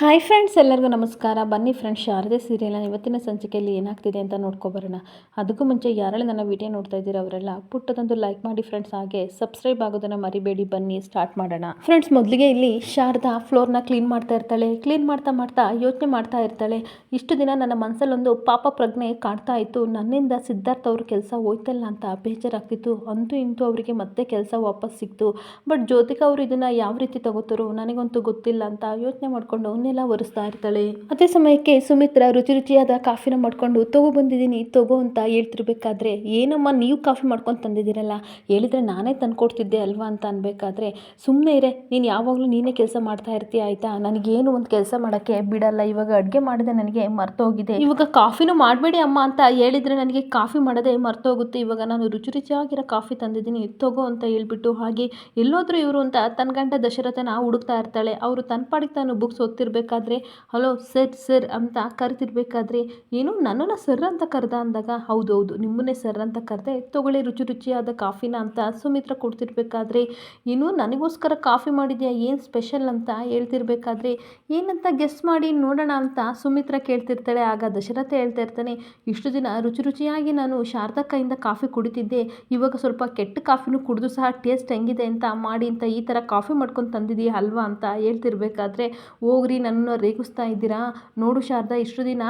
Hi friends ಎಲ್ಲರಿಗೂ ನಮಸ್ಕಾರ. ಬನ್ನಿ ಫ್ರೆಂಡ್ಸ್ ಶಾರದೆ ಸೀರಿಯಲ್ನ ಇವತ್ತಿನ ಸಂಚಿಕೆಯಲ್ಲಿ ಏನಾಗ್ತಿದೆ ಅಂತ ನೋಡ್ಕೊಬರೋಣ. ಅದಕ್ಕೂ ಮುಂಚೆ ಯಾರೆಲ್ಲ ನನ್ನ ವಿಡಿಯೋ ನೋಡ್ತಾ ಇದ್ದೀರಾ ಅವರೆಲ್ಲ ಪುಟ್ಟದೊಂದು ಲೈಕ್ ಮಾಡಿ ಫ್ರೆಂಡ್ಸ್ ಹಾಗೆ ಸಬ್ಸ್ಕ್ರೈಬ್ ಆಗೋದನ್ನು ಮರಿಬೇಡಿ. ಬನ್ನಿ ಸ್ಟಾರ್ಟ್ ಮಾಡೋಣ. ಫ್ರೆಂಡ್ಸ್ ಮೊದಲಿಗೆ ಇಲ್ಲಿ ಶಾರದಾ ಫ್ಲೋರ್ನ ಕ್ಲೀನ್ ಮಾಡ್ತಾ ಇರ್ತಾಳೆ. ಕ್ಲೀನ್ ಮಾಡ್ತಾ ಮಾಡ್ತಾ ಯೋಚನೆ ಮಾಡ್ತಾ ಇರ್ತಾಳೆ. ಇಷ್ಟು ದಿನ ನನ್ನ ಮನಸ್ಸಲ್ಲೊಂದು ಪಾಪ ಪ್ರಜ್ಞೆ ಕಾಡ್ತಾ ಇತ್ತು. ನನ್ನಿಂದ ಸಿದ್ಧಾರ್ಥ ಅವ್ರ ಕೆಲಸ ಹೋಯ್ತಲ್ಲ ಅಂತ ಬೇಜಾರಾಗ್ತಿತ್ತು. ಅಂತೂ ಇಂತೂ ಅವರಿಗೆ ಮತ್ತೆ ಕೆಲಸ ವಾಪಸ್ ಸಿಕ್ತು. ಬಟ್ ಜ್ಯೋತಿಕಾ ಅವರು ಇದನ್ನು ಯಾವ ರೀತಿ ತಗೋತಾರೋ ನನಗಂತೂ ಗೊತ್ತಿಲ್ಲ ಅಂತ ಯೋಚನೆ ಮಾಡಿಕೊಂಡು ನೆಲ ಒರೆಸ್ತಾ ಇರ್ತಾಳೆ. ಅದೇ ಸಮಯಕ್ಕೆ ಸುಮಿತ್ರ ರುಚಿ ರುಚಿಯಾದ ಕಾಫಿನ ಮಾಡ್ಕೊಂಡು ತಗೋ ಬಂದಿದ್ದೀನಿ, ತಗೋ ಅಂತ ಹೇಳ್ತಿರ್ಬೇಕಾದ್ರೆ, ಏನಮ್ಮ ನೀವು ಕಾಫಿ ಮಾಡ್ಕೊಂಡು ತಂದಿದ್ದೀರಲ್ಲ? ಹೇಳಿದ್ರೆ ನಾನೇ ತಂದ್ಕೊಡ್ತಿದ್ದೆ ಅಲ್ವಾ ಅಂತ ಅನ್ಬೇಕಾದ್ರೆ ಸುಮ್ಮನೆ ಇರೇ, ನೀನು ಯಾವಾಗಲೂ ನೀನೇ ಕೆಲಸ ಮಾಡ್ತಾ ಇರ್ತೀಯ ಆಯ್ತಾ? ನನಗೇನು ಒಂದು ಕೆಲಸ ಮಾಡೋಕ್ಕೆ ಬಿಡಲ್ಲ, ಇವಾಗ ಅಡುಗೆ ಮಾಡಿದೆ ನನಗೆ ಮರ್ತೋಗಿದೆ. ಇವಾಗ ಕಾಫಿನೂ ಮಾಡಬೇಡಿ ಅಮ್ಮ ಅಂತ ಹೇಳಿದರೆ ನನಗೆ ಕಾಫಿ ಮಾಡೋದೇ ಮರ್ತೋಗುತ್ತೆ. ಇವಾಗ ನಾನು ರುಚಿ ರುಚಿಯಾಗಿರೋ ಕಾಫಿ ತಂದಿದ್ದೀನಿ, ತಗೋ ಅಂತ ಹೇಳ್ಬಿಟ್ಟು ಹಾಗೆ ಎಲ್ಲೋದ್ರು ಇವರು ಅಂತ ತನ್ನ ಗಂಡ ದಶರಥನ ಹುಡುಕ್ತಾ ಇರ್ತಾಳೆ. ಅವರು ತನ್ನ ಪಾಡಿಗೆ ತಾನು ಬುಕ್ಸ್ ಓದ್ತಿರ್ಬೇಕಾದ್ರೆ ಹಲೋ ಸರ್ ಸರ್ ಅಂತ ಕರಿತಿರ್ಬೇಕಾದ್ರೆ ಏನು ನನ್ನನ್ನು ಸರ್ ಅಂತ ಕರೆದ? ಅಂದಾಗ ಹೌದು ಹೌದು ನಿಮ್ಮನ್ನೇ ಸರ್ ಅಂತ ಕರೆದೆ. ತೊಗೊಳ್ಳಿ ರುಚಿ ರುಚಿಯಾದ ಕಾಫಿನ ಅಂತ ಸುಮಿತ್ರ ಕೊಡ್ತಿರ್ಬೇಕಾದ್ರೆ, ಏನು ನನಗೋಸ್ಕರ ಕಾಫಿ ಮಾಡಿದ್ಯಾ? ಏನು ಸ್ಪೆಷಲ್? ಅಂತ ಹೇಳ್ತಿರ್ಬೇಕಾದ್ರೆ, ಏನಂತ ಗೆಸ್ ಮಾಡಿ ನೋಡೋಣ ಅಂತ ಸುಮಿತ್ರ ಕೇಳ್ತಿರ್ತಾಳೆ. ಆಗ ದಶರಥ ಹೇಳ್ತಾ ಇರ್ತಾನೆ, ಇಷ್ಟು ದಿನ ರುಚಿ ರುಚಿಯಾಗಿ ನಾನು ಶಾರದಾ ಕೈಯಿಂದ ಕಾಫಿ ಕುಡಿತಿದ್ದೆ. ಇವಾಗ ಸ್ವಲ್ಪ ಕೆಟ್ಟ ಕಾಫಿನೂ ಕುಡಿದು ಸಹ ಟೇಸ್ಟ್ ಹೆಂಗಿದೆ ಅಂತ ಮಾಡಿ ಅಂತ ಈ ಥರ ಕಾಫಿ ಮಾಡ್ಕೊಂಡು ತಂದಿದ್ದೀಯ ಅಲ್ವಾ? ಅಂತ ಹೇಳ್ತಿರ್ಬೇಕಾದ್ರೆ, ಹೋಗ್ರಿ ನನ್ನನ್ನು ರೇಗಿಸ್ತಾ ಇದ್ದೀರಾ? ನೋಡು ಶಾರದಾ, ಇಷ್ಟು ದಿನ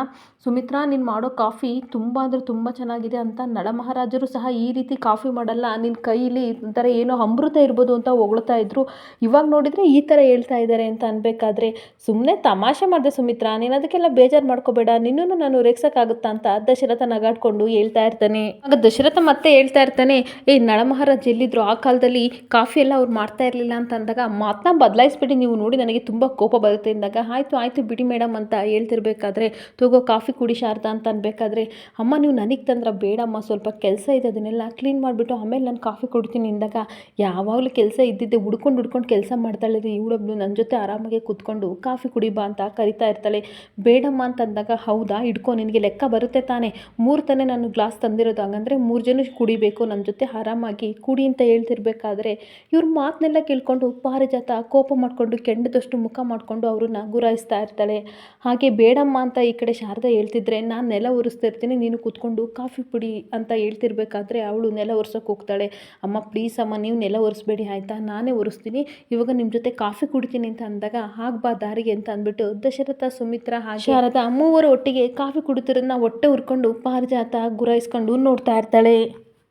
ಸುಮಿತ್ರಾ ನೀನು ಮಾಡೋ ಕಾಫಿ ತುಂಬ ಅಂದರೆ ತುಂಬ ಚೆನ್ನಾಗಿದೆ ಅಂತ ನಳಮಹಾರಾಜರು ಸಹ ಈ ರೀತಿ ಕಾಫಿ ಮಾಡಲ್ಲ. ನಿನ್ನ ಕೈಲಿ ಒಂಥರ ಏನೋ ಅಮೃತ ಇರ್ಬೋದು ಅಂತ ಹೊಗಳ್ತಾ ಇದ್ರು. ಇವಾಗ ನೋಡಿದರೆ ಈ ಥರ ಹೇಳ್ತಾ ಇದ್ದಾರೆ ಅಂತ ಅನ್ಬೇಕಾದ್ರೆ ಸುಮ್ಮನೆ ತಮಾಷೆ ಮಾಡಿದೆ ಸುಮಿತ್ರಾ, ನೀನು ಅದಕ್ಕೆಲ್ಲ ಬೇಜಾರು ಮಾಡ್ಕೋಬೇಡ. ನಿನ್ನೂ ನಾನು ರೇಗ್ಸೋಕ್ಕಾಗುತ್ತಾ ಅಂತ ದಶರಥ ನಗಾಡ್ಕೊಂಡು ಹೇಳ್ತಾ ಇರ್ತಾನೆ. ಆಗ ದಶರಥ ಮತ್ತೆ ಹೇಳ್ತಾ ಇರ್ತಾನೆ, ಏ ನಳಮಹಾರಾಜ್ ಎಲ್ಲಿದ್ರು? ಆ ಕಾಲದಲ್ಲಿ ಕಾಫಿ ಎಲ್ಲ ಅವ್ರು ಮಾಡ್ತಾ ಇರಲಿಲ್ಲ ಅಂತ ಅಂದಾಗ ಮಾತನ್ನ ಬದಲಾಯಿಸ್ಬಿಡಿ. ನೀವು ನೋಡಿ ನನಗೆ ತುಂಬ ಕೋಪ ಬರುತ್ತೆ ಅಂದಾಗ ಆಯಿತು ಆಯಿತು ಬಿಡಿ ಮೇಡಮ್ ಅಂತ ಹೇಳ್ತಿರ್ಬೇಕಾದ್ರೆ, ತಗೋ ಕಾಫಿ ಕುಡಿ ಶಾರದಾ ಅಂತ ಅನ್ಬೇಕಾದ್ರೆ, ಅಮ್ಮ ನೀವು ನನಗೆ ತಂದ್ರೆ ಬೇಡಮ್ಮ, ಸ್ವಲ್ಪ ಕೆಲಸ ಇದೆ ಅದನ್ನೆಲ್ಲ ಕ್ಲೀನ್ ಮಾಡಿಬಿಟ್ಟು ಆಮೇಲೆ ನಾನು ಕಾಫಿ ಕೊಡ್ತೀನಿ ಅಂದಾಗ, ಯಾವಾಗಲೂ ಕೆಲಸ ಇದ್ದಿದ್ದೆ ಹುಡ್ಕೊಂಡು ಹುಡ್ಕೊಂಡು ಕೆಲಸ ಮಾಡ್ತಾಳೆ ರೀ ಇವಳೊಬ್ಳು ನನ್ನ ಜೊತೆ ಆರಾಮಾಗಿ ಕೂತ್ಕೊಂಡು ಕಾಫಿ ಕುಡಿ ಬಾ ಅಂತ ಕರಿತಾ ಇರ್ತಾಳೆ. ಬೇಡಮ್ಮ ಅಂತ ಅಂದಾಗ, ಹೌದಾ, ಹಿಡ್ಕೊ, ನಿನಗೆ ಲೆಕ್ಕ ಬರುತ್ತೆ ತಾನೇ. ಮೂರು ತಾನೇ ನಾನು ಗ್ಲಾಸ್ ತಂದಿರೋದು, ಹಾಗಂದ್ರೆ ಮೂರು ಜನ ಕುಡಿಬೇಕು ನನ್ನ ಜೊತೆ ಆರಾಮಾಗಿ ಕುಡಿ ಅಂತ ಹೇಳ್ತಿರ್ಬೇಕಾದ್ರೆ, ಇವ್ರ ಮಾತನ್ನೆಲ್ಲ ಕೇಳ್ಕೊಂಡು ಪಾರಿಜಾತ ಕೋಪ ಮಾಡಿಕೊಂಡು ಕೆಂಡದಷ್ಟು ಮುಖ ಮಾಡಿಕೊಂಡು ಅವ್ರನ್ನ ಗುರಾಯಿಸ್ತಾ ಇರ್ತಾಳೆ. ಹಾಗೆ ಬೇಡಮ್ಮ ಅಂತ ಈ ಕಡೆ ಶಾರದಾ ಹೇಳ್ತಿದ್ರೆ ನಾನು ನೆಲ ಒರೆಸ್ತಿರ್ತೀನಿ ನೀನು ಕೂತ್ಕೊಂಡು ಕಾಫಿ ಪುಡಿ ಅಂತ ಹೇಳ್ತಿರ್ಬೇಕಾದ್ರೆ ಅವಳು ನೆಲ ಒರೆಸೋಕೆ ಹೋಗ್ತಾಳೆ. ಅಮ್ಮ ಪ್ಲೀಸ್ ಅಮ್ಮ, ನೀವು ನೆಲ ಒರೆಸ್ಬೇಡಿ ಆಯಿತಾ? ನಾನೇ ಒರೆಸ್ತೀನಿ. ಇವಾಗ ನಿಮ್ಮ ಜೊತೆ ಕಾಫಿ ಕುಡಿತೀನಿ ಅಂತ ಅಂದಾಗ ಬಾ ದಾರಿಗೆ ಅಂತ ಅಂದ್ಬಿಟ್ಟು ದಶರಥ, ಸುಮಿತ್ರ ಹಾಗೆ ಶಾರದಾ, ಮೂವರು ಒಟ್ಟಿಗೆ ಕಾಫಿ ಕುಡಿತಿರೋದನ್ನ ಹೊಟ್ಟೆ ಉರ್ಕೊಂಡು ಪಾರಿಜಾತ ಗುರಾಯಿಸ್ಕೊಂಡು ನೋಡ್ತಾ ಇರ್ತಾಳೆ.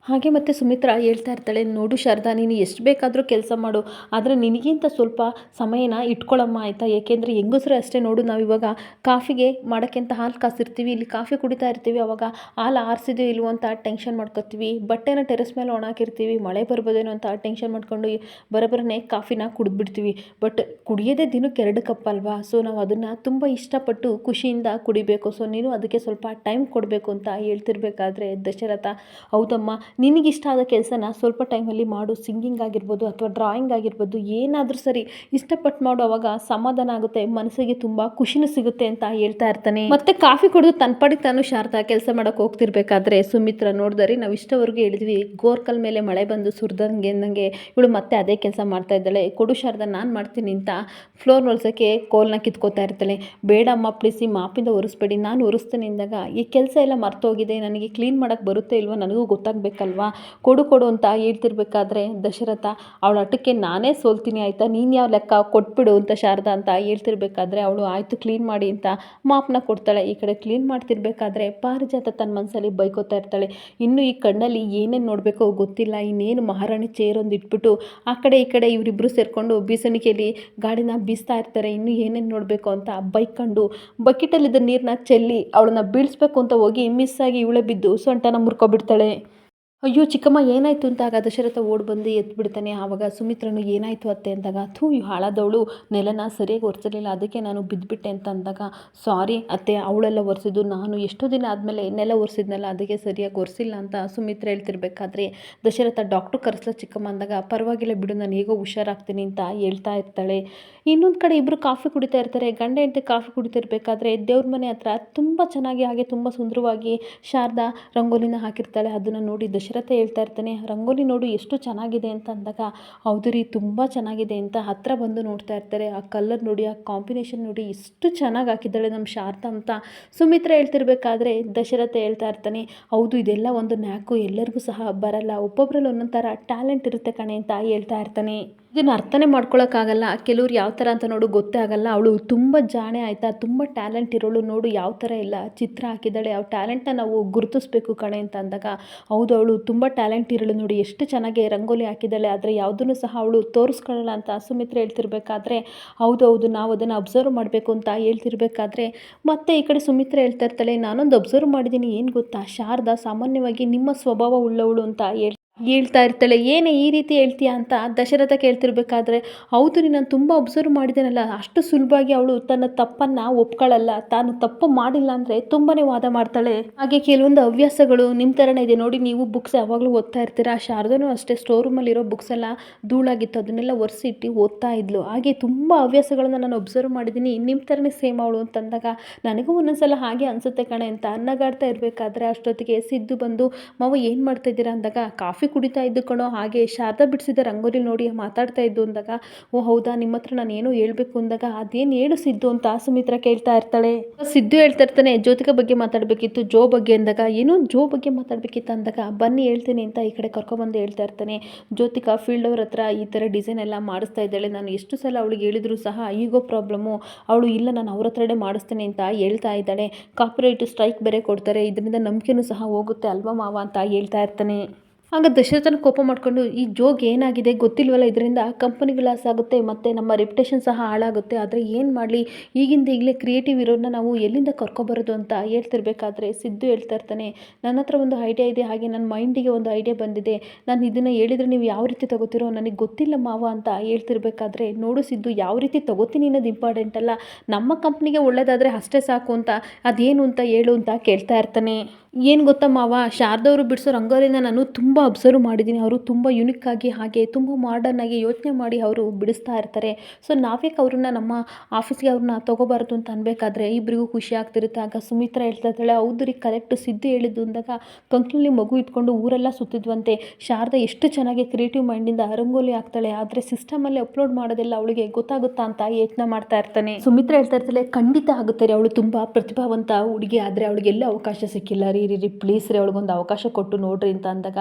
ಹಾಗೆ ಮತ್ತು ಸುಮಿತ್ರ ಹೇಳ್ತಾ ಇರ್ತಾಳೆ, ನೋಡು ಶಾರದಾ, ನೀನು ಎಷ್ಟು ಬೇಕಾದರೂ ಕೆಲಸ ಮಾಡು, ಆದರೆ ನಿನಗಿಂತ ಸ್ವಲ್ಪ ಸಮಯನ ಇಟ್ಕೊಳ್ಳಮ್ಮ ಆಯಿತಾ? ಏಕೆಂದರೆ ಹೆಂಗಸರು ಅಷ್ಟೇ ನೋಡು, ನಾವಿವಾಗ ಕಾಫಿಗೆ ಮಾಡೋಕ್ಕೆ ಅಂತ ಹಾಲು ಕಾಸಿರ್ತೀವಿ, ಇಲ್ಲಿ ಕಾಫಿ ಕುಡಿತಾ ಇರ್ತೀವಿ, ಅವಾಗ ಹಾಲು ಆರಿಸಿದೆಯೋ ಇಲ್ವೋ ಅಂತ ಟೆನ್ಷನ್ ಮಾಡ್ಕೋತೀವಿ, ಬಟ್ಟೆನ ಟೆರೆಸ್ ಮೇಲೆ ಒಣಾಕಿರ್ತೀವಿ ಮಳೆ ಬರ್ಬೋದೇನೋ ಅಂತ ಟೆನ್ಷನ್ ಮಾಡ್ಕೊಂಡು ಬರೋಬ್ಬರನೇ ಕಾಫಿನ ಕುಡಿದ್ಬಿಡ್ತೀವಿ, ಬಟ್ ಕುಡಿಯೋದೇ ದಿನಕ್ಕೆ ಎರಡು ಕಪ್ ಅಲ್ವಾ? ಸೊ ನಾವು ಅದನ್ನು ತುಂಬ ಇಷ್ಟಪಟ್ಟು ಖುಷಿಯಿಂದ ಕುಡಿಬೇಕು ಸೊ ನೀನು ಅದಕ್ಕೆ ಸ್ವಲ್ಪ ಟೈಮ್ ಕೊಡಬೇಕು ಅಂತ ಹೇಳ್ತಿರ್ಬೇಕಾದ್ರೆ ದಶರಥ, ಹೌದಮ್ಮ ನಿನಗಿಷ್ಟ ಆದ ಕೆಲಸನ ಸ್ವಲ್ಪ ಟೈಮಲ್ಲಿ ಮಾಡು. ಸಿಂಗಿಂಗ್ ಆಗಿರ್ಬೋದು ಅಥವಾ ಡ್ರಾಯಿಂಗ್ ಆಗಿರ್ಬೋದು, ಏನಾದರೂ ಸರಿ ಇಷ್ಟಪಟ್ಟು ಮಾಡು. ಅವಾಗ ಸಮಾಧಾನ ಆಗುತ್ತೆ, ಮನಸ್ಸಿಗೆ ತುಂಬ ಖುಷಿನೂ ಸಿಗುತ್ತೆ ಅಂತ ಹೇಳ್ತಾ ಇರ್ತಾನೆ. ಮತ್ತೆ ಕಾಫಿ ಕುಡಿದು ತನ್ನ ಪಾಡಿಗೆ ತಾನು ಶಾರದಾ ಕೆಲಸ ಮಾಡೋಕೆ ಹೋಗ್ತಿರ್ಬೇಕಾದ್ರೆ ಸುಮಿತ್ರ ನೋಡಿದ್ರಿ, ನಾವು ಇಷ್ಟವರೆಗೂ ಹೇಳಿದ್ವಿ, ಗೋರ್ಕಲ್ ಮೇಲೆ ಮಳೆ ಬಂದು ಸುರಿದಂಗೆ ಅಂದಂಗೆ ಇವಳು ಮತ್ತೆ ಅದೇ ಕೆಲಸ ಮಾಡ್ತಾ ಇದ್ದಾಳೆ. ಕೊಡು ಶಾರದಾ, ನಾನು ಮಾಡ್ತೀನಿ ಅಂತ ಫ್ಲೋರ್ ಒರೆಸೋಕ್ಕೆ ಕೋಲ್ನ ಕಿತ್ಕೋತಾ ಇರ್ತಾಳೆ. ಬೇಡಮ್ಮ, ಪ್ಲೀಸ್ ಮಾಪಿಂದ ಒರೆಸ್ಬೇಡಿ. ನಾನು ಒರೆಸ್ತೇನೆ ಅಂದಾಗ ಈ ಕೆಲಸ ಎಲ್ಲ ಮರ್ತೋಗಿದೆ, ನನಗೆ ಕ್ಲೀನ್ ಮಾಡೋಕ್ಕೆ ಬರುತ್ತೆ ಇಲ್ವೋ ನನಗೂ ಗೊತ್ತಾಗಬೇಕಲ್ಲ. ಅಲ್ವಾ ಕೊಡು ಕೊಡು ಅಂತ ಹೇಳ್ತಿರ್ಬೇಕಾದ್ರೆ ದಶರಥ, ಅವಳ ಅಟಕ್ಕೆ ನಾನೇ ಸೋಲ್ತೀನಿ ಆಯಿತಾ? ನೀನು ಯಾವ ಲೆಕ್ಕ ಕೊಟ್ಬಿಡು ಅಂತ ಶಾರದಾ ಅಂತ ಹೇಳ್ತಿರ್ಬೇಕಾದ್ರೆ ಅವಳು, ಆಯಿತು ಕ್ಲೀನ್ ಮಾಡಿ ಅಂತ ಮಾಪನ ಕೊಡ್ತಾಳೆ. ಈ ಕಡೆ ಕ್ಲೀನ್ ಮಾಡ್ತಿರ್ಬೇಕಾದ್ರೆ ಪಾರಿಜಾತ ತನ್ನ ಮನಸ್ಸಲ್ಲಿ ಬೈಕೋತಾ ಇರ್ತಾಳೆ. ಇನ್ನು ಈ ಕಣ್ಣಲ್ಲಿ ಏನೇನು ನೋಡಬೇಕೋ ಗೊತ್ತಿಲ್ಲ. ಇನ್ನೇನು ಮಹಾರಾಣಿ ಚೇರೊಂದು ಇಟ್ಬಿಟ್ಟು ಆ ಕಡೆ ಈ ಕಡೆ ಇವರಿಬ್ಬರು ಸೇರಿಕೊಂಡು ಬೀಸಣಿಕೆಯಲ್ಲಿ ಗಾಡಿನ ಬೀಸ್ತಾ ಇರ್ತಾರೆ. ಇನ್ನು ಏನೇನು ನೋಡಬೇಕು ಅಂತ ಬೈಕೊಂಡು ಬಕೆಟಲ್ಲಿದ್ದ ನೀರನ್ನ ಚೆಲ್ಲಿ ಅವಳನ್ನ ಬೀಳಿಸ್ಬೇಕು ಅಂತ ಹೋಗಿ ಮಿಸ್ ಆಗಿ ಇವಳೆ ಬಿದ್ದು ಸೊಂಟನ ಮುರ್ಕೊಬಿಡ್ತಾಳೆ. ಅಯ್ಯೋ ಚಿಕ್ಕಮ್ಮ, ಏನಾಯಿತು ಅಂತಾಗ? ದಶರಥ ಓಡ್ ಬಂದು ಎತ್ಬಿಡ್ತಾನೆ ಆವಾಗ ಸುಮಿತ್ರನು, ಏನಾಯಿತು ಅತ್ತೆ ಅಂದಾಗ, ಥೂ ಹಾಳಾದವಳು ನೆಲನ ಸರಿಯಾಗಿ ಒರೆಸಲಿಲ್ಲ, ಅದಕ್ಕೆ ನಾನು ಬಿದ್ದುಬಿಟ್ಟೆ ಅಂತ ಅಂದಾಗ, ಸಾರಿ ಅತ್ತೆ, ಅವಳೆಲ್ಲ ಒರೆಸಿದ್ದು ನಾನು. ಎಷ್ಟೋ ದಿನ ಆದಮೇಲೆ ನೆಲ ಒರೆಸಿದ್ನಲ್ಲ, ಅದಕ್ಕೆ ಸರಿಯಾಗಿ ಒರೆಸಿಲ್ಲ ಅಂತ ಸುಮಿತ್ರ ಹೇಳ್ತಿರ್ಬೇಕಾದ್ರೆ, ದಶರಥ ಡಾಕ್ಟ್ರು ಕರೆಸ್ಲ ಚಿಕ್ಕಮ್ಮ ಅಂದಾಗ, ಪರವಾಗಿಲ್ಲ ಬಿಡು, ನಾನು ಹೇಗೋ ಹುಷಾರಾಗ್ತೀನಿ ಅಂತ ಹೇಳ್ತಾ ಇರ್ತಾಳೆ. ಇನ್ನೊಂದು ಕಡೆ ಇಬ್ಬರು ಕಾಫಿ ಕುಡಿತಾ ಇರ್ತಾರೆ, ಗಂಡ ಹೆಂಡತಿ ಕಾಫಿ ಕುಡಿತಿರ್ಬೇಕಾದ್ರೆ ದೇವ್ರ ಮನೆ ಹತ್ರ ತುಂಬ ಚೆನ್ನಾಗಿ ಹಾಗೆ ತುಂಬ ಸುಂದರವಾಗಿ ಶಾರದಾ ರಂಗೋಲಿನ ಹಾಕಿರ್ತಾಳೆ. ಅದನ್ನು ನೋಡಿ ದಶರಥ ಹೇಳ್ತಾ ಇರ್ತಾನೆ, ರಂಗೋಲಿ ನೋಡು ಎಷ್ಟು ಚೆನ್ನಾಗಿದೆ ಅಂತ ಅಂದಾಗ, ಹೌದು ರೀ, ತುಂಬ ಚೆನ್ನಾಗಿದೆ ಅಂತ ಹತ್ತಿರ ಬಂದು ನೋಡ್ತಾ ಇರ್ತಾರೆ. ಆ ಕಲರ್ ನೋಡಿ, ಆ ಕಾಂಬಿನೇಷನ್ ನೋಡಿ ಎಷ್ಟು ಚೆನ್ನಾಗಿ ಹಾಕಿದ್ದಾಳೆ ನಮ್ಮ ಶಾರದಾ ಅಂತ. ಸುಮಿತ್ರ ಹೇಳ್ತಿರ್ಬೇಕಾದ್ರೆ ದಶರಥ ಹೇಳ್ತಾ ಇರ್ತಾನೆ, ಹೌದು, ಇದೆಲ್ಲ ಒಂದು ನ್ಯಾಕು ಎಲ್ಲರಿಗೂ ಸಹ ಬರಲ್ಲ. ಒಬ್ಬೊಬ್ಬರಲ್ಲಿ ಒಂದೊಂದು ಥರ ಟ್ಯಾಲೆಂಟ್ ಇರುತ್ತೆ ಕಣೆ ಅಂತ ಹೇಳ್ತಾ ಇರ್ತಾನೆ. ಇದನ್ನು ಅರ್ಥನೇ ಮಾಡ್ಕೊಳಕ್ಕಾಗಲ್ಲ. ಕೆಲವ್ರು ಯಾವ ಥರ ಅಂತ ನೋಡು ಗೊತ್ತೇ ಆಗಲ್ಲ. ಅವಳು ತುಂಬ ಜಾಣೆ ಆಯಿತಾ, ತುಂಬ ಟ್ಯಾಲೆಂಟ್ ಇರೋಳು ನೋಡು ಯಾವ ಥರ ಇಲ್ಲ. ಚಿತ್ರ ಹಾಕಿದ್ದಾಳೆ, ಅವ್ಳ ಟ್ಯಾಲೆಂಟನ್ನ ನಾವು ಗುರುತಿಸ್ಬೇಕು ಕಣೆ ಅಂತ ಅಂದಾಗ, ಹೌದು ಅವಳು ತುಂಬ ಟ್ಯಾಲೆಂಟ್ ಇರೋಳು ನೋಡಿ, ಎಷ್ಟು ಚೆನ್ನಾಗಿ ರಂಗೋಲಿ ಹಾಕಿದ್ದಾಳೆ, ಆದರೆ ಯಾವುದನ್ನು ಸಹ ಅವಳು ತೋರಿಸ್ಕೊಳ್ಳಲ್ಲ ಅಂತ ಸುಮಿತ್ರ ಹೇಳ್ತಿರ್ಬೇಕಾದ್ರೆ, ಹೌದು ಹೌದು ನಾವು ಅದನ್ನು ಅಬ್ಸರ್ವ್ ಮಾಡಬೇಕು ಅಂತ ಹೇಳ್ತಿರ್ಬೇಕಾದ್ರೆ, ಮತ್ತೆ ಈ ಕಡೆ ಸುಮಿತ್ರ ಹೇಳ್ತಾ ಇರ್ತಾಳೆ, ನಾನೊಂದು ಅಬ್ಸರ್ವ್ ಮಾಡಿದ್ದೀನಿ ಏನು ಗೊತ್ತಾ? ಶಾರದಾ ಸಾಮಾನ್ಯವಾಗಿ ನಿಮ್ಮ ಸ್ವಭಾವ ಉಳ್ಳವಳು ಅಂತ ಹೇಳ್ ಹೇಳ್ತಾ ಇರ್ತಾಳೆ, ಏನೇ ಈ ರೀತಿ ಹೇಳ್ತೀಯ ಅಂತ ದಶರಥ ಕೇಳ್ತಿರ್ಬೇಕಾದ್ರೆ, ಹೌದು ರೀ, ನಾನು ತುಂಬ ಅಬ್ಸರ್ವ್ ಮಾಡಿದ್ದೇನಲ್ಲ, ಅಷ್ಟು ಸುಲಭವಾಗಿ ಅವಳು ತನ್ನ ತಪ್ಪನ್ನು ಒಪ್ಕೊಳ್ಳಲ್ಲ ತಾನು ತಪ್ಪು ಮಾಡಿಲ್ಲ ಅಂದರೆ ತುಂಬಾ ವಾದ ಮಾಡ್ತಾಳೆ. ಹಾಗೆ ಕೆಲವೊಂದು ಹವ್ಯಾಸಗಳು ನಿಮ್ಮ ಥರನೇ ಇದೆ. ನೋಡಿ, ನೀವು ಬುಕ್ಸ್ ಯಾವಾಗಲೂ ಓದ್ತಾ ಇರ್ತೀರಾ? ಶಾರದನೂ ಅಷ್ಟೇ ಸ್ಟೋರ್ ರೂಮಲ್ಲಿರೋ ಬುಕ್ಸ್ ಎಲ್ಲ ಧೂಳಾಗಿತ್ತು, ಅದನ್ನೆಲ್ಲ ಒರೆಸಿಟ್ಟು ಓದ್ತಾ ಇದ್ಲು. ಹಾಗೆ ತುಂಬ ಹವ್ಯಾಸಗಳನ್ನು ನಾನು ಒಬ್ಸರ್ವ್ ಮಾಡಿದ್ದೀನಿ. ನಿಮ್ಮ ಥರನೇ ಸೇಮ್ ಅವಳು ಅಂತಂದಾಗ ನನಗೂ ಒಂದೊಂದ್ಸಲ ಹಾಗೆ ಅನಿಸುತ್ತೆ ಕಣೆ ಅಂತ ಅನ್ನಗಾಡ್ತಾ ಇರಬೇಕಾದ್ರೆ ಅಷ್ಟೊತ್ತಿಗೆ ಸಿದ್ದು ಬಂದು, ಮಾವ, ಏನು ಮಾಡ್ತಾ ಇದ್ದೀರಾ? ಅಂದಾಗ, ಕಾಫಿ ಕುಡಿತಾ ಇದ್ದು ಕಣೋ, ಹಾಗೆ ಶಾರದಾ ಬಿಡಿಸಿದ ರಂಗೋಲಿ ನೋಡಿ ಮಾತಾಡ್ತಾ ಇದ್ದು ಅಂದಾಗ, ಓ ಹೌದಾ, ನಿಮ್ಮ ಹತ್ರ ನಾನು ಏನು ಹೇಳ್ಬೇಕು ಅಂದಾಗ, ಅದೇನು ಹೇಳು ಸಿದ್ದು ಅಂತ ಸುಮಿತ್ರ ಕೇಳ್ತಾ ಇರ್ತಾಳೆ. ಸಿದ್ದು ಹೇಳ್ತಾ ಇರ್ತಾನೆ, ಜ್ಯೋತಿಕ ಬಗ್ಗೆ ಮಾತಾಡಬೇಕಿತ್ತು, ಜೋ ಬಗ್ಗೆ ಅಂದಾಗ, ಏನು ಜೋ ಬಗ್ಗೆ ಮಾತಾಡಬೇಕಿತ್ತು ಅಂದಾಗ, ಬನ್ನಿ ಹೇಳ್ತೀನಿ ಅಂತ ಈ ಕಡೆ ಕರ್ಕೊಬಂದು ಹೇಳ್ತಾ ಇರ್ತಾನೆ. ಜ್ಯೋತಿಕಾ ಫೀಲ್ಡ್ ಅವ್ರ ಹತ್ರ ಈ ಥರ ಡಿಸೈನ್ ಎಲ್ಲ ಮಾಡಿಸ್ತಾ ಇದ್ದಾಳೆ. ನಾನು ಎಷ್ಟು ಸಲ ಅವಳಿಗೆ ಹೇಳಿದ್ರು ಸಹ ಈಗೋ ಪ್ರಾಬ್ಲಮ್ಮು ಅವಳು ಇಲ್ಲ, ನಾನು ಅವ್ರ ಹತ್ರನೇ ಮಾಡಿಸ್ತೇನೆ ಅಂತ ಹೇಳ್ತಾ ಇದ್ದಾಳೆ. ಕಾಪರೇಟ್ ಸ್ಟ್ರೈಕ್ ಬೇರೆ ಕೊಡ್ತಾರೆ, ಇದರಿಂದ ನಂಬಿಕೆನೂ ಸಹ ಹೋಗುತ್ತೆ ಅಲ್ವಾ ಮಾವ ಅಂತ ಹೇಳ್ತಾ ಇರ್ತಾನೆ. ಆಗ ದಶರಥನ ಕೋಪ ಮಾಡಿಕೊಂಡು, ಈ ಜೋಗ್ ಏನಾಗಿದೆ ಗೊತ್ತಿಲ್ವಲ್ಲ, ಇದರಿಂದ ಕಂಪನಿಗೆ ಲಾಸ್ ಆಗುತ್ತೆ, ಮತ್ತು ನಮ್ಮ ರೆಪ್ಯುಟೇಷನ್ ಸಹ ಹಾಳಾಗುತ್ತೆ, ಆದರೆ ಏನು ಮಾಡಲಿ? ಈಗಿಂದ ಈಗಲೇ ಕ್ರಿಯೇಟಿವ್ ಇರೋರನ್ನ ನಾವು ಎಲ್ಲಿಂದ ಕರ್ಕೊಬರೋದು ಅಂತ ಹೇಳ್ತಿರ್ಬೇಕಾದ್ರೆ ಸಿದ್ದು ಹೇಳ್ತಾ ಇರ್ತಾನೆ, ನನ್ನ ಹತ್ರ ಒಂದು ಐಡಿಯಾ ಇದೆ, ಹಾಗೆ ನನ್ನ ಮೈಂಡಿಗೆ ಒಂದು ಐಡಿಯಾ ಬಂದಿದೆ. ನಾನು ಇದನ್ನು ಹೇಳಿದರೆ ನೀವು ಯಾವ ರೀತಿ ತಗೋತಿರೋ ನನಗೆ ಗೊತ್ತಿಲ್ಲ ಮಾವ ಅಂತ ಹೇಳ್ತಿರ್ಬೇಕಾದ್ರೆ, ನೋಡು ಸಿದ್ದು, ಯಾವ ರೀತಿ ತಗೋತೀನಿ ಅನ್ನೋದು ಇಂಪಾರ್ಟೆಂಟ್ ಅಲ್ಲ. ನಮ್ಮ ಕಂಪ್ನಿಗೆ ಒಳ್ಳೆಯದಾದರೆ ಅಷ್ಟೇ ಸಾಕು ಅಂತ, ಅದೇನು ಅಂತ ಹೇಳು ಅಂತ ಕೇಳ್ತಾ ಇರ್ತಾನೆ. ಏನು ಗೊತ್ತಾ ಮಾವ? ಶಾರದವರು ಬಿಡಿಸೋ ರಂಗೋಲಿನ ನಾನು ತುಂಬ ಅಬ್ಸರ್ವ್ ಮಾಡಿದ್ದೀನಿ ಅವರು ತುಂಬ ಯುನಿಕ್ ಆಗಿ ಹಾಗೆ ತುಂಬ ಮಾಡರ್ನ್ ಆಗಿ ಯೋಚನೆ ಮಾಡಿ ಅವರು ಬಿಡಿಸ್ತಾ ಇರ್ತಾರೆ. ಸೊ ನಾವೇಕೆ ಅವ್ರನ್ನ ನಮ್ಮ ಆಫೀಸ್ಗೆ ಅವ್ರನ್ನ ತೊಗೋಬಾರ್ದು ಅಂತ ಅನ್ಬೇಕಾದ್ರೆ ಇಬ್ಬರಿಗೂ ಖುಷಿ ಆಗ್ತಿರುತ್ತೆ. ಆಗ ಸುಮಿತ್ರ ಹೇಳ್ತಾ ಇದ್ದಾಳೆ ಹೌದು ಕರೆಕ್ಟ್ ಸಿದ್ಧಿ ಹೇಳಿದ್ದು. ಅಂದಾಗ ಕಂಕ್ನಲ್ಲಿ ಮಗು ಇಟ್ಕೊಂಡು ಊರೆಲ್ಲ ಸುತ್ತಿದ್ವಂತೆ. ಶಾರದಾ ಎಷ್ಟು ಚೆನ್ನಾಗಿ ಕ್ರಿಯೇಟಿವ್ ಮೈಂಡಿಂದ ರಂಗೋಲಿ ಆಗ್ತಾಳೆ ಆದರೆ ಸಿಸ್ಟಮಲ್ಲಿ ಅಪ್ಲೋಡ್ ಮಾಡೋದೆಲ್ಲ ಅವಳಿಗೆ ಗೊತ್ತಾಗುತ್ತಾ ಅಂತ ಯೋಚನೆ ಮಾಡ್ತಾ ಇರ್ತಾನೆ. ಸುಮಿತ್ರ ಹೇಳ್ತಾ ಇರ್ತಾಳೆ, ಖಂಡಿತ ಆಗುತ್ತೆ ರೀ, ಅವಳು ತುಂಬ ಪ್ರತಿಭಾವಂತ ಹುಡುಗಿ. ಆದರೆ ಅವಳಿಗೆ ಎಲ್ಲ ಅವಕಾಶ ಸಿಕ್ಕಿಲ್ಲ ರೀ. ರೀ ರೀ ಪ್ಲೀಸ್ ರೀ ಅವಳಿಗೊಂದು ಅವಕಾಶ ಕೊಟ್ಟು ನೋಡ್ರಿ ಅಂತ ಅಂದಾಗ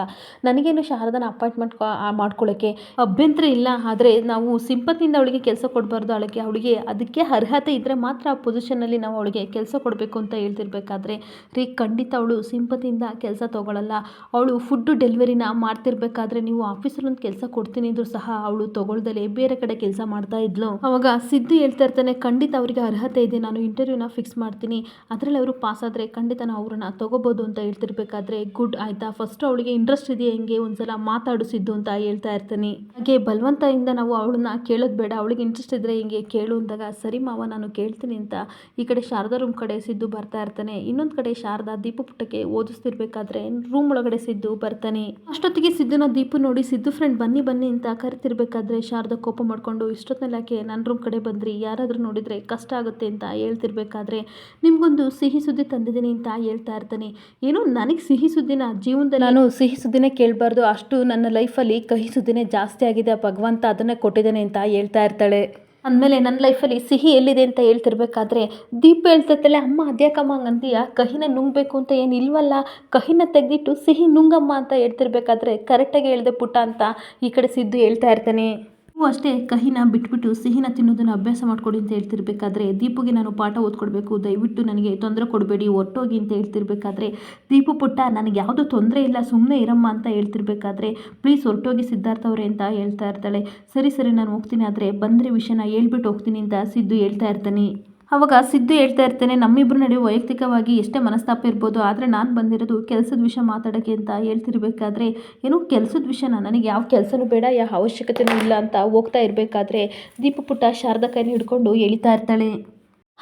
ನನಗೇನು ಶಾರದನ ಅಪಾಯಿಂಟ್ಮೆಂಟ್ ಮಾಡ್ಕೊಳ್ಳೋಕ್ಕೆ ಅಭ್ಯಂತರ ಇಲ್ಲ. ಆದರೆ ನಾವು ಸಿಂಪತಿಯಿಂದ ಅವಳಿಗೆ ಕೆಲಸ ಕೊಡಬಾರ್ದು. ಅವಳಿಗೆ ಅವಳಿಗೆ ಅದಕ್ಕೆ ಅರ್ಹತೆ ಇದ್ದರೆ ಮಾತ್ರ ಆ ಪೊಸಿಷನಲ್ಲಿ ನಾವು ಅವಳಿಗೆ ಕೆಲಸ ಕೊಡಬೇಕು ಅಂತ ಹೇಳ್ತಿರ್ಬೇಕಾದ್ರೆ ರೀ, ಖಂಡಿತ ಅವಳು ಸಿಂಪತಿಯಿಂದ ಕೆಲಸ ತೊಗೊಳ್ಳಲ್ಲ ಅವಳು ಫುಡ್ಡು ಡೆಲಿವರಿನ ಮಾಡ್ತಿರ್ಬೇಕಾದ್ರೆ ನೀವು ಆಫೀಸಲ್ಲಿ ಒಂದು ಕೆಲಸ ಕೊಡ್ತೀನಿ ಅಂದರೂ ಸಹ ಅವಳು ತೊಗೊಳ್ದಲೆ ಬೇರೆ ಕಡೆ ಕೆಲಸ ಮಾಡ್ತಾ ಇದ್ಲು. ಅವಾಗ ಸಿದ್ದು ಹೇಳ್ತಾ ಇರ್ತಾನೆ, ಖಂಡಿತ ಅವರಿಗೆ ಅರ್ಹತೆ ಇದೆ. ನಾನು ಇಂಟರ್ವ್ಯೂನ ಫಿಕ್ಸ್ ಮಾಡ್ತೀನಿ. ಅದರಲ್ಲಿ ಅವರು ಪಾಸ್ ಆದರೆ ಖಂಡಿತ ನಾವು ಅವ್ರನ್ನ ತೊಗೋಬೋದು ಅಂತ ಹೇಳ್ತಿರ್ಬೇಕಾದ್ರೆ, ಗುಡ್, ಆಯಿತಾ? ಫಸ್ಟ್ ಅವಳಿಗೆ ಇಂಟ್ರೆಸ್ಟ್ ಇದೆಯಾ? ಹೆಂಗೆ? ಒಂದ್ಸಲ ಮಾತಾಡಿಸಿದ್ದು ಅಂತ ಹೇಳ್ತಾ ಇರ್ತೀನಿ. ಹಾಗೆ ಬಲವಂತದಿಂದ ನಾವು ಅವಳನ್ನ ಕೇಳೋದು ಬೇಡ. ಅವಳಿಗೆ ಇಂಟ್ರೆಸ್ಟ್ ಇದ್ದರೆ ಹಿಂಗೆ? ಕೇಳು ಅಂದಾಗ, ಸರಿ ಮಾವ, ನಾನು ಕೇಳ್ತೀನಿ ಅಂತ ಈ ಕಡೆ ಶಾರದಾ ರೂಮ್ ಕಡೆ ಸಿದ್ದು ಬರ್ತಾ ಇರ್ತಾನೆ. ಇನ್ನೊಂದು ಕಡೆ ಶಾರದಾ ದೀಪ ಪುಟ್ಟಕ್ಕೆ ಓದಿಸ್ತಿರ್ಬೇಕಾದ್ರೆ ರೂಮ್ ಒಳಗಡೆ ಸಿದ್ದು ಬರ್ತಾನೆ. ಅಷ್ಟೊತ್ತಿಗೆ ಸಿದ್ದುನ ದೀಪು ನೋಡಿ, ಸಿದ್ದು ಫ್ರೆಂಡ್ ಬನ್ನಿ ಬನ್ನಿ ಅಂತ ಕರಿತಿರ್ಬೇಕಾದ್ರೆ ಶಾರದಾ ಕೋಪ ಮಾಡ್ಕೊಂಡು ಇಷ್ಟೊತ್ತಿನಲ್ಲಾಕೆ ನನ್ನ ರೂಮ್ ಕಡೆ ಬಂದ್ರಿ? ಯಾರಾದರೂ ನೋಡಿದರೆ ಕಷ್ಟ ಆಗುತ್ತೆ ಅಂತ ಹೇಳ್ತಿರ್ಬೇಕಾದ್ರೆ, ನಿಮ್ಗೊಂದು ಸಿಹಿ ಸುದ್ದಿ ತಂದಿದ್ದೀನಿ ಅಂತ ಹೇಳ್ತಾ ಇರ್ತಾನೆ. ಏನು ನನಗೆ ಸಿಹಿ ಸುದ್ದಿನ ಜೀವನದಲ್ಲಿ ನಾನು ಸಿಹಿ ಸುದ್ದಿನೇ ಕೇಳಬಾರ್ದು ಅಷ್ಟು ನನ್ನ ಲೈಫಲ್ಲಿ ಕಹಿ ಸುದ್ದಿನೇ ಜಾಸ್ತಿ ಆಗಿದೆ ಆ ಭಗವಂತ ಅದನ್ನೇ ಕೊಟ್ಟಿದ್ದಾನೆ ಅಂತ ಹೇಳ್ತಾ ಇರ್ತಾಳೆ. ಅಂದಮೇಲೆ ನನ್ನ ಲೈಫಲ್ಲಿ ಸಿಹಿ ಎಲ್ಲಿದೆ ಅಂತ ಹೇಳ್ತಿರ್ಬೇಕಾದ್ರೆ ದೀಪ ಹೇಳ್ತಿರ್ತಾಳೆ ಅಮ್ಮ ಅದ್ಯಾಕಮ್ಮ ಹಂಗಂತೀಯ? ಕಹಿನ ನುಂಗಬೇಕು ಅಂತ ಏನು ಇಲ್ವಲ್ಲ? ಕಹಿನ ತೆಗೆದಿಟ್ಟು ಸಿಹಿ ನುಂಗಮ್ಮ ಅಂತ ಹೇಳ್ತಿರ್ಬೇಕಾದ್ರೆ ಕರೆಕ್ಟಾಗಿ ಹೇಳಿದೆ ಪುಟ್ಟ ಅಂತ ಈ ಕಡೆ ಸಿದ್ದು ಹೇಳ್ತಾ ಇರ್ತಾನೆ. ನೀವು ಅಷ್ಟೇ ಕಹಿನ ಬಿಟ್ಬಿಟ್ಟು ಸಿಹಿನ ತಿನ್ನೋದನ್ನು ಅಭ್ಯಾಸ ಮಾಡ್ಕೊಡಿ ಅಂತ ಹೇಳ್ತಿರ್ಬೇಕಾದ್ರೆ ದೀಪುಗೆ ನಾನು ಪಾಠ ಓದ್ಕೊಡ್ಬೇಕು. ದಯವಿಟ್ಟು ನನಗೆ ತೊಂದರೆ ಕೊಡಬೇಡಿ, ಒಟ್ಟೋಗಿ ಅಂತ ಹೇಳ್ತಿರ್ಬೇಕಾದ್ರೆ ದೀಪು ಪುಟ್ಟ ನನಗೆ ಯಾವುದೂ ತೊಂದರೆ ಇಲ್ಲ ಸುಮ್ಮನೆ ಇರಮ್ಮ ಅಂತ ಹೇಳ್ತಿರ್ಬೇಕಾದ್ರೆ ಪ್ಲೀಸ್ ಹೊರ್ಟೋಗಿ ಸಿದ್ಧಾರ್ಥ ಅವರೇ ಅಂತ ಹೇಳ್ತಾ ಇರ್ತಾಳೆ. ಸರಿ ಸರಿ, ನಾನು ಹೋಗ್ತೀನಿ, ಆದರೆ ಬಂದರೆ ವಿಷಯನ ಹೇಳ್ಬಿಟ್ಟು ಹೋಗ್ತೀನಿ ಅಂತ ಸಿದ್ದು ಹೇಳ್ತಾ ಇರ್ತಾನೆ. ಅವಾಗ ಸಿದ್ದು ಹೇಳ್ತಾ ಇರ್ತಾನೆ ನಮ್ಮಿಬ್ಬರು ನಡುವೆ ವೈಯಕ್ತಿಕವಾಗಿ ಎಷ್ಟೇ ಮನಸ್ತಾಪ ಇರ್ಬೋದು, ಆದರೆ ನಾನು ಬಂದಿರೋದು ಕೆಲಸದ ವಿಷಯ ಮಾತಾಡೋಕ್ಕೆ ಅಂತ ಹೇಳ್ತಿರ್ಬೇಕಾದ್ರೆ, ಏನು ಕೆಲಸದ ವಿಷಯನ? ನನಗೆ ಯಾವ ಕೆಲಸನೂ ಬೇಡ, ಯಾವ ಅವಶ್ಯಕತೆಯೂ ಇಲ್ಲ ಅಂತ ಹೋಗ್ತಾ ಇರಬೇಕಾದ್ರೆ ದೀಪ ಪುಟ್ಟ ಶಾರದಾ ಹಿಡ್ಕೊಂಡು ಎಳಿತಾ ಇರ್ತಾಳೆ.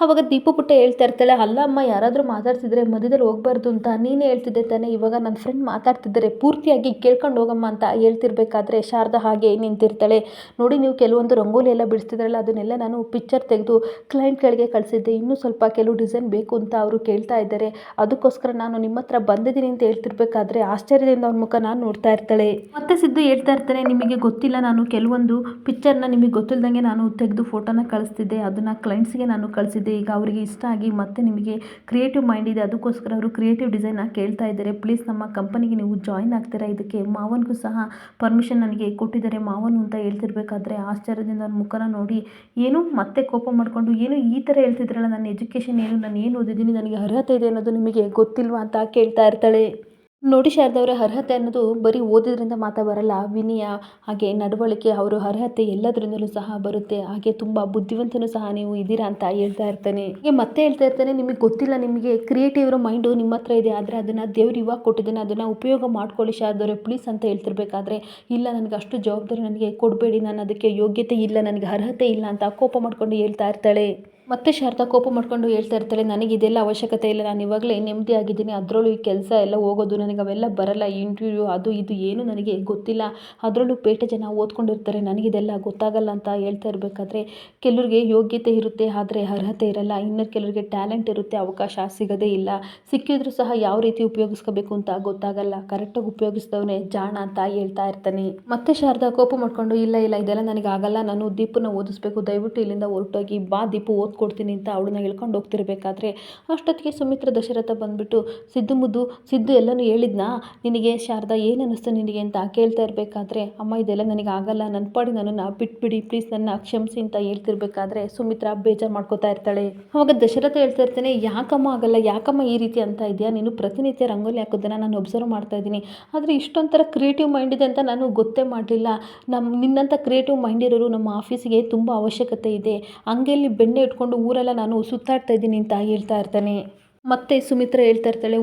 ಆವಾಗ ದೀಪು ಪುಟ್ಟ ಹೇಳ್ತಾ ಇರ್ತಾಳೆ ಅಲ್ಲ ಅಮ್ಮ ಯಾರಾದರೂ ಮಾತಾಡ್ತಿದ್ರೆ ಮಧ್ಯದಲ್ಲಿ ಹೋಗ್ಬಾರ್ದು ಅಂತ ನೀನೇ ಹೇಳ್ತಿದ್ದೆ ತಾನೇ, ಇವಾಗ ನನ್ನ ಫ್ರೆಂಡ್ ಮಾತಾಡ್ತಿದ್ದಾರೆ, ಪೂರ್ತಿಯಾಗಿ ಕೇಳ್ಕೊಂಡು ಹೋಗಮ್ಮ ಅಂತ ಹೇಳ್ತಿರ್ಬೇಕಾದ್ರೆ ಶಾರದಾ ಹಾಗೆ ನಿಂತಿರ್ತಾಳೆ. ನೋಡಿ, ನೀವು ಕೆಲವೊಂದು ರಂಗೋಲಿ ಎಲ್ಲ ಬಿಡಿಸ್ತಿದ್ರಲ್ಲ, ಅದನ್ನೆಲ್ಲ ನಾನು ಪಿಕ್ಚರ್ ತೆಗೆದು ಕ್ಲೈಂಟ್ಗಳಿಗೆ ಕಳಿಸಿದ್ದೆ, ಇನ್ನೂ ಸ್ವಲ್ಪ ಕೆಲವು ಡಿಸೈನ್ ಬೇಕು ಅಂತ ಅವರು ಕೇಳ್ತಾ ಇದ್ದಾರೆ. ಅದಕ್ಕೋಸ್ಕರ ನಾನು ನಿಮ್ಮ ಹತ್ರ ಬಂದಿದ್ದೀನಿ ಅಂತ ಹೇಳ್ತಿರ್ಬೇಕಾದ್ರೆ ಆಶ್ಚರ್ಯದಿಂದ ಅವ್ರ ಮುಖ ನಾನು ನೋಡ್ತಾ ಇರ್ತಾಳೆ. ಮತ್ತೆ ಸಿದ್ದು ಹೇಳ್ತಾ ಇರ್ತಾನೆ, ನಿಮಗೆ ಗೊತ್ತಿಲ್ಲ, ನಾನು ಕೆಲವೊಂದು ಪಿಕ್ಚರ್ನ ನಿಮಗೆ ಗೊತ್ತಿಲ್ಲದಂಗೆ ನಾನು ತೆಗೆದು ಫೋಟೋನ ಕಳಿಸ್ತಿದ್ದೆ, ಅದನ್ನು ಕ್ಲೈಂಟ್ಸ್ಗೆ ನಾನು ಕಳಿಸಿದ್ದೆ. ಈಗ ಅವರಿಗೆ ಇಷ್ಟ ಆಗಿ ಮತ್ತೆ ನಿಮಗೆ ಕ್ರಿಯೇಟಿವ್ ಮೈಂಡ್ ಇದೆ. ಅದಕ್ಕೋಸ್ಕರ ಅವರು ಕ್ರಿಯೇಟಿವ್ ಡಿಸೈನ್ನ ಕೇಳ್ತಾ ಇದ್ದಾರೆ. ಪ್ಲೀಸ್ ನಮ್ಮ ಕಂಪನಿಗೆ ನೀವು ಜಾಯಿನ್ ಆಗ್ತೀರಾ? ಇದಕ್ಕೆ ಮಾವನಿಗೂ ಸಹ ಪರ್ಮಿಷನ್ ನನಗೆ ಕೊಟ್ಟಿದ್ದಾರೆ. ಮಾವನು ಅಂತ ಹೇಳ್ತಿರ್ಬೇಕಾದ್ರೆ ಆಶ್ಚರ್ಯದಿಂದ ಅವ್ರ ಮುಖನ ನೋಡಿ ಏನು ಮತ್ತೆ ಕೋಪ ಮಾಡಿಕೊಂಡು ಏನು ಈ ಥರ ಹೇಳ್ತಿದ್ರಲ್ಲ, ನನ್ನ ಎಜುಕೇಷನ್ ಏನು, ನಾನು ಏನು ಓದಿದ್ದೀನಿ, ನನಗೆ ಅರ್ಹತೆ ಇದೆ ಅನ್ನೋದು ನಿಮಗೆ ಗೊತ್ತಿಲ್ವಾ ಅಂತ ಕೇಳ್ತಾ ಇರ್ತಾಳೆ. ನೋಡಿ ಶಾರದವರ, ಅರ್ಹತೆ ಅನ್ನೋದು ಬರೀ ಓದಿದ್ರಿಂದ ಮಾತ್ರ ಬರಲ್ಲ. ವಿನಯ, ಹಾಗೆ ನಡವಳಿಕೆ, ಅವರು ಅರ್ಹತೆ ಎಲ್ಲದರಿಂದಲೂ ಸಹ ಬರುತ್ತೆ. ಹಾಗೆ ತುಂಬ ಬುದ್ಧಿವಂತನೂ ಸಹ ನೀವು ಇದ್ದೀರಾ ಅಂತ ಹೇಳ್ತಾ ಇರ್ತಾನೆ. ಹೀಗೆ ಮತ್ತೆ ಹೇಳ್ತಾ ಇರ್ತಾನೆ, ನಿಮಗೆ ಗೊತ್ತಿಲ್ಲ, ನಿಮಗೆ ಕ್ರಿಯೇಟಿವ್ ಮೈಂಡು ನಿಮ್ಮ ಹತ್ರ ಇದೆ, ಆದರೆ ಅದನ್ನು ದೇವ್ರು ಇವಾಗ ಕೊಟ್ಟಿದ್ದಾನೆ, ಅದನ್ನು ಉಪಯೋಗ ಮಾಡ್ಕೊಳ್ಳಿ ಶಾರದವರೇ ಪ್ಲೀಸ್ ಅಂತ ಹೇಳ್ತಿರ್ಬೇಕಾದ್ರೆ, ಇಲ್ಲ, ನನಗೆ ಅಷ್ಟು ಜವಾಬ್ದಾರಿ ನನಗೆ ಕೊಡಬೇಡಿ, ನಾನು ಅದಕ್ಕೆ ಯೋಗ್ಯತೆ ಇಲ್ಲ, ನನಗೆ ಅರ್ಹತೆ ಇಲ್ಲ ಅಂತ ಕೋಪ ಮಾಡ್ಕೊಂಡು ಹೇಳ್ತಾ ಇರ್ತಾಳೆ. ಮತ್ತೆ ಶಾರದಾ ಕೋಪ ಮಾಡ್ಕೊಂಡು ಹೇಳ್ತಾ ಇರ್ತಾಳೆ, ನನಗೆ ಇದೆಲ್ಲ ಅವಶ್ಯಕತೆ ಇಲ್ಲ, ನಾನು ಇವಾಗಲೇ ನೆಮ್ಮದಿ ಆಗಿದ್ದೀನಿ, ಅದರಲ್ಲೂ ಈ ಕೆಲಸ ಎಲ್ಲ ಹೋಗೋದು, ನನಗೆ ಅವೆಲ್ಲ ಬರಲ್ಲ ಇಂಟರ್ವ್ಯೂ ಅದು ಇದು ಏನು ನನಗೆ ಗೊತ್ತಿಲ್ಲ, ಅದರಲ್ಲೂ ಪೇಟೆ ಜನ ಓದ್ಕೊಂಡಿರ್ತಾರೆ ನನಗಿದೆಲ್ಲ ಗೊತ್ತಾಗಲ್ಲ ಅಂತ ಹೇಳ್ತಾ ಇರಬೇಕಾದ್ರೆ ಕೆಲವ್ರಿಗೆ ಯೋಗ್ಯತೆ ಇರುತ್ತೆ, ಆದರೆ ಅರ್ಹತೆ ಇರಲ್ಲ, ಇನ್ನು ಕೆಲವರಿಗೆ ಟ್ಯಾಲೆಂಟ್ ಇರುತ್ತೆ, ಅವಕಾಶ ಸಿಗೋದೇ ಇಲ್ಲ, ಸಿಕ್ಕಿದ್ರೂ ಸಹ ಯಾವ ರೀತಿ ಉಪಯೋಗಿಸ್ಕೋಬೇಕು ಅಂತ ಗೊತ್ತಾಗಲ್ಲ ಕರೆಕ್ಟಾಗಿ ಉಪಯೋಗಿಸಿದವನೇ ಜಾಣ ಅಂತ ಹೇಳ್ತಾ ಇರ್ತಾನೆ. ಮತ್ತೆ ಶಾರದಾ ಕೋಪ ಮಾಡ್ಕೊಂಡು, ಇಲ್ಲ ಇಲ್ಲ, ಇದೆಲ್ಲ ನನಗೆ ಆಗಲ್ಲ, ನಾನು ದೀಪನ ಓದಿಸ್ಬೇಕು, ದಯವಿಟ್ಟು ಇಲ್ಲಿಂದ ಹೊರಟೋಗಿ ಬಾ, ದೀಪು ಓದ್ಕೊಡ್ತೀನಿ ಅಂತ ಅವಳನ್ನ ಹೇಳ್ಕೊಂಡು ಹೋಗ್ತಿರ್ಬೇಕಾದ್ರೆ ಅಷ್ಟೊತ್ತಿಗೆ ಸುಮಿತ್ರ ದಶರಥ ಬಂದ್ಬಿಟ್ಟು, ಸಿದ್ದು ಮುದ್ದು, ಸಿದ್ದು ಎಲ್ಲನೂ ಹೇಳಿದ್ನಾ? ನಿನಗೆ ಶಾರದಾ ಏನು ಅನ್ನಿಸ್ತು ನಿನಗೆ ಅಂತ ಕೇಳ್ತಾ ಇರಬೇಕಾದ್ರೆ, ಅಮ್ಮ, ಇದೆಲ್ಲ ನನಗೆ ಆಗಲ್ಲ. ನನ್ನ ಪಾಡಿ ನನ್ನನ್ನು ಬಿಟ್ಬಿಡಿ. ಪ್ಲೀಸ್ ನನ್ನ ಕ್ಷಮಿಸಿ ಅಂತ ಹೇಳ್ತಿರ್ಬೇಕಾದ್ರೆ ಸುಮಿತ್ರ ಬೇಜಾರು ಮಾಡ್ಕೋತಾ ಇರ್ತಾಳೆ. ಅವಾಗ ದಶರಥ ಹೇಳ್ತಾ ಇರ್ತಾನೆ, ಯಾಕಮ್ಮ ಆಗಲ್ಲ? ಯಾಕಮ್ಮ ಈ ರೀತಿ ಅಂತ ಇದೆಯಾ? ನೀನು ಪ್ರತಿನಿತ್ಯ ರಂಗೋಲಿ ಹಾಕೋದನ್ನು ನಾನು ಒಬ್ಸರ್ವ್ ಮಾಡ್ತಾ ಇದ್ದೀನಿ. ಆದರೆ ಇಷ್ಟೊಂಥರ ಕ್ರಿಯೇಟಿವ್ ಮೈಂಡ್ ಇದೆ ಅಂತ ನಾನು ಗೊತ್ತೇ ಮಾಡಲಿಲ್ಲ. ನಮ್ಮ ನಿನ್ನಂಥ ಕ್ರಿಯೇಟಿವ್ ಮೈಂಡ್ ಇರೋರು ನಮ್ಮ ಆಫೀಸಿಗೆ ತುಂಬ ಅವಶ್ಯಕತೆ ಇದೆ. ಅಂಗೈಯಲ್ಲಿ ಬೆಣ್ಣೆ ಇಟ್ಕೊಂಡು ಊರೆಲ್ಲ ನಾನು ಸುತ್ತಾಡ್ತಾ ಇದ್ದೀನಿ ಅಂತ ಹೇಳ್ತಾ ಇರ್ತಾನೆ. ಮತ್ತೆ ಸುಮಿತ್ರ ಹೇಳ್ತಾ ಇರ್ತಾಳೆ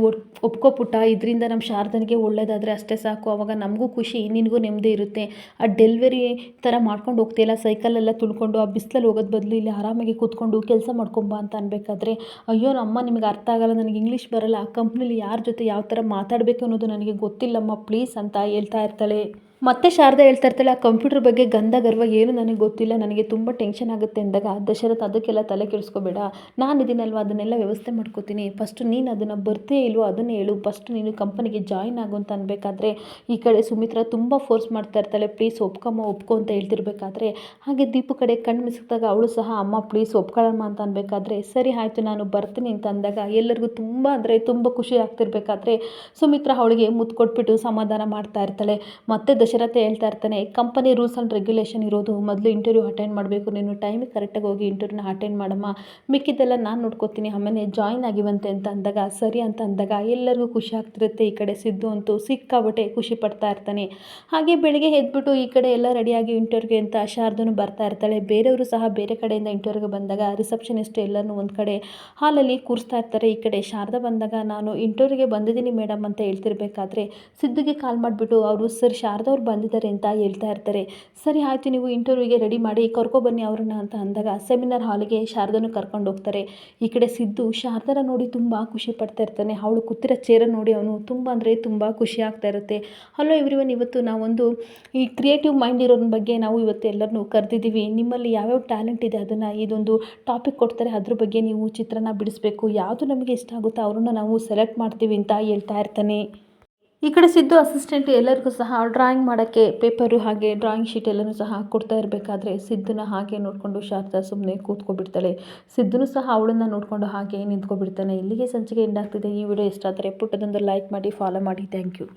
ಒಪ್ಕೋ ಪುಟ್ಟ ಇದರಿಂದ ನಮ್ಮ ಶಾರದನಿಗೆ ಒಳ್ಳೇದಾದರೆ ಅಷ್ಟೇ ಸಾಕು, ಅವಾಗ ನಮಗೂ ಖುಷಿ, ನಿನಗೂ ನೆಮ್ಮದಿ ಇರುತ್ತೆ. ಆ ಡೆಲಿವರಿ ಥರ ಮಾಡ್ಕೊಂಡು ಹೋಗ್ತಿಲ್ಲ ಸೈಕಲೆಲ್ಲ ತುಳ್ಕೊಂಡು, ಆ ಬಿಸಿಲಲ್ಲಿ ಹೋಗೋದು ಬದಲು ಇಲ್ಲಿ ಆರಾಮಾಗಿ ಕೂತ್ಕೊಂಡು ಕೆಲಸ ಮಾಡ್ಕೊಂಬ ಅಂತ ಅನ್ಬೇಕಾದ್ರೆ, ಅಯ್ಯೋ ಅಮ್ಮ ನಿಮಗೆ ಅರ್ಥ ಆಗಲ್ಲ, ನನಗೆ ಇಂಗ್ಲೀಷ್ ಬರಲ್ಲ, ಆ ಕಂಪ್ನಿಲಿ ಯಾರ ಜೊತೆ ಯಾವ ಥರ ಮಾತಾಡಬೇಕು ಅನ್ನೋದು ನನಗೆ ಗೊತ್ತಿಲ್ಲಮ್ಮ ಪ್ಲೀಸ್ ಅಂತ ಹೇಳ್ತಾ ಇರ್ತಾಳೆ. ಮತ್ತೆ ಶಾರದಾ ಹೇಳ್ತಾ ಇರ್ತಾಳೆ ಆ ಕಂಪ್ಯೂಟರ್ ಬಗ್ಗೆ ಗಂಧ ಗರ್ವ ಏನು ನನಗೆ ಗೊತ್ತಿಲ್ಲ, ನನಗೆ ತುಂಬ ಟೆನ್ಷನ್ ಆಗುತ್ತೆ ಅಂದಾಗ ದಶರಥ ಅದಕ್ಕೆಲ್ಲ ತಲೆ ಕೆಡಿಸ್ಕೋಬೇಡ. ನಾನು ಇದನ್ನಲ್ವ ಅದನ್ನೆಲ್ಲ ವ್ಯವಸ್ಥೆ ಮಾಡ್ಕೋತೀನಿ. ಫಸ್ಟು ನೀನು ಅದನ್ನು ಬರ್ತೀಯ ಇಲ್ವೋ ಅದನ್ನೇ ಹೇಳು. ಫಸ್ಟ್ ನೀನು ಕಂಪನಿಗೆ ಜಾಯಿನ್ ಆಗು ಅಂತ ಅನ್ಬೇಕಾದ್ರೆ, ಈ ಕಡೆ ಸುಮಿತ್ರ ತುಂಬ ಫೋರ್ಸ್ ಮಾಡ್ತಾ ಇರ್ತಾಳೆ. ಪ್ಲೀಸ್ ಒಪ್ಕಮ್ಮ, ಒಪ್ಕೊ ಅಂತ ಹೇಳ್ತಿರ್ಬೇಕಾದ್ರೆ, ಹಾಗೆ ದೀಪು ಕಡೆ ಕಣ್ಣು ಮಿಸಿದಾಗ ಅವಳು ಸಹ, ಅಮ್ಮ ಪ್ಲೀಸ್ ಒಪ್ಕೊಳ್ಳಮ್ಮ ಅಂತ ಅನ್ಬೇಕಾದ್ರೆ, ಸರಿ ಆಯಿತು, ನಾನು ಬರ್ತೀನಿ ಅಂತ ಅಂದಾಗ ಎಲ್ಲರಿಗೂ ತುಂಬ ಅಂದರೆ ತುಂಬ ಖುಷಿ ಆಗ್ತಿರ್ಬೇಕಾದ್ರೆ ಸುಮಿತ್ರ ಅವಳಿಗೆ ಮುತ್ತು ಕೊಟ್ಬಿಟ್ಟು ಸಮಾಧಾನ ಮಾಡ್ತಾ ಇರ್ತಾಳೆ. ಮತ್ತೆ ದಶರಥ ಹೇಳ್ತಾ ಇರ್ತಾನೆ, ಕಂಪನಿ ರೂಲ್ಸ್ ಆ್ಯಂಡ್ ರೆಗ್ಯುಲೇಷನ್ ಇರೋದು, ಮೊದಲು ಇಂಟರ್ವ್ಯೂ ಅಟೆಂಡ್ ಮಾಡಬೇಕು, ನೀನು ಟೈಮಿಗೆ ಕರೆಕ್ಟಾಗಿ ಹೋಗಿ ಇಂಟರ್ವ್ಯೂನ ಅಟೆಂಡ್ ಮಾಡಮ್ಮ. ಮಿಕ್ಕಿದ್ದೆಲ್ಲ ನಾನು ನೋಡ್ಕೋತೀನಿ, ಆಮೇಲೆ ಜಾಯಿನ್ ಆಗಿವಂತೆ ಅಂತ ಅಂದಾಗ, ಸರಿ ಅಂತ ಅಂದಾಗ ಎಲ್ಲರಿಗೂ ಖುಷಿ ಆಗ್ತಿರುತ್ತೆ ಈ ಕಡೆ ಸಿದ್ದು ಅಂತೂ ಸಿಕ್ಕಾಬಟ್ಟೆ ಖುಷಿ ಪಡ್ತಾ ಇರ್ತಾನೆ. ಹಾಗೆ ಬೆಳಿಗ್ಗೆ ಎದ್ಬಿಟ್ಟು ಈ ಕಡೆ ಎಲ್ಲ ರೆಡಿಯಾಗಿ ಇಂಟರ್ವ್ಯೂಗೆ ಅಂತ ಶಾರದನು ಬರ್ತಾ ಇರ್ತಾಳೆ. ಬೇರೆಯವರು ಸಹ ಬೇರೆ ಕಡೆಯಿಂದ ಇಂಟರ್ವ್ಯೂಗೆ ಬಂದಾಗ ರಿಸೆಪ್ಷನಿಸ್ಟ್ ಎಲ್ಲರೂ ಒಂದು ಕಡೆ ಹಾಲಲ್ಲಿ ಕೂರಿಸ್ತಾ ಇರ್ತಾರೆ. ಈ ಕಡೆ ಶಾರದಾ ಬಂದಾಗ, ನಾನು ಇಂಟರ್ವ್ಯೂಗೆ ಬಂದಿದ್ದೀನಿ ಮೇಡಮ್ ಅಂತ ಹೇಳ್ತಿರ್ಬೇಕಾದ್ರೆ, ಸಿದ್ದುಗೆ ಕಾಲ್ ಮಾಡಿಬಿಟ್ಟು, ಅವರು ಸರ್ ಶಾರದಾ ಬಂದಿದ್ದಾರೆ ಅಂತ ಹೇಳ್ತಾ ಇರ್ತಾರೆ. ಸರಿ, ಆಯಿತು, ನೀವು ಇಂಟರ್ವ್ಯೂಗೆ ರೆಡಿ ಮಾಡಿ ಕರ್ಕೊಬನ್ನಿ ಅವ್ರನ್ನ ಅಂತ ಅಂದಾಗ ಸೆಮಿನಾರ್ ಹಾಲ್ಗೆ ಶಾರದನ್ನು ಕರ್ಕೊಂಡು ಹೋಗ್ತಾರೆ. ಈ ಕಡೆ ಸಿದ್ದು ಶಾರದಾರ ನೋಡಿ ತುಂಬ ಖುಷಿ ಪಡ್ತಾ ಇರ್ತಾನೆ. ಅವಳು ಕೂತಿರೋ ಚೇರ ನೋಡಿ ಅವನು ತುಂಬ ಅಂದರೆ ತುಂಬ ಖುಷಿ ಆಗ್ತಾ ಇರುತ್ತೆ. ಹಲೋ ಎವ್ರಿವನ್ ಇವತ್ತು ನಾವೊಂದು ಈ ಕ್ರಿಯೇಟಿವ್ ಮೈಂಡ್ ಇರೋದ್ರ ಬಗ್ಗೆ ನಾವು ಇವತ್ತು ಎಲ್ಲರನ್ನೂ ಕರೆದಿದ್ದೀವಿ. ನಿಮ್ಮಲ್ಲಿ ಯಾವ್ಯಾವ ಟ್ಯಾಲೆಂಟ್ ಇದೆ? ಅದನ್ನು ಇದೊಂದು ಟಾಪಿಕ್ ಕೊಡ್ತಾರೆ. ಅದ್ರ ಬಗ್ಗೆ ನೀವು ಚಿತ್ರನ ಬಿಡಿಸ್ಬೇಕು. ಯಾವುದು ನಮಗೆ ಇಷ್ಟ ಆಗುತ್ತೋ ಅವ್ರನ್ನ ನಾವು ಸೆಲೆಕ್ಟ್ ಮಾಡ್ತೀವಿ ಅಂತ ಹೇಳ್ತಾ ಇರ್ತಾನೆ. ಈ ಕಡೆ ಸಿದ್ದು ಅಸಿಸ್ಟೆಂಟ್ ಎಲ್ಲರಿಗೂ ಸಹ ಡ್ರಾಯಿಂಗ್ ಮಾಡೋಕ್ಕೆ ಪೇಪರು ಹಾಗೆ ಡ್ರಾಯಿಂಗ್ ಶೀಟ್ ಎಲ್ಲನೂ ಸಹ ಕೊಡ್ತಾ ಇರಬೇಕಾದ್ರೆ ಸಿದ್ದನ ಹಾಗೆ ನೋಡಿಕೊಂಡು ಶಾರದಾ ಸುಮ್ಮನೆ ಕೂತ್ಕೊಬಿಡ್ತಾಳೆ. ಸಿದ್ದನು ಸಹ ಅವಳನ್ನು ನೋಡಿಕೊಂಡು ಹಾಗೆ ನಿಂತ್ಕೊಬಿಡ್ತಾನೆ. ಇಲ್ಲಿಗೆ ಸಂಚಿಕೆ ಎಂಡ್ ಆಗ್ತಿದೆ. ಈ ವಿಡಿಯೋ ಇಷ್ಟ ಆದರೆ ಪುಟ್ಟದೊಂದು ಲೈಕ್ ಮಾಡಿ ಫಾಲೋ ಮಾಡಿ. Thank you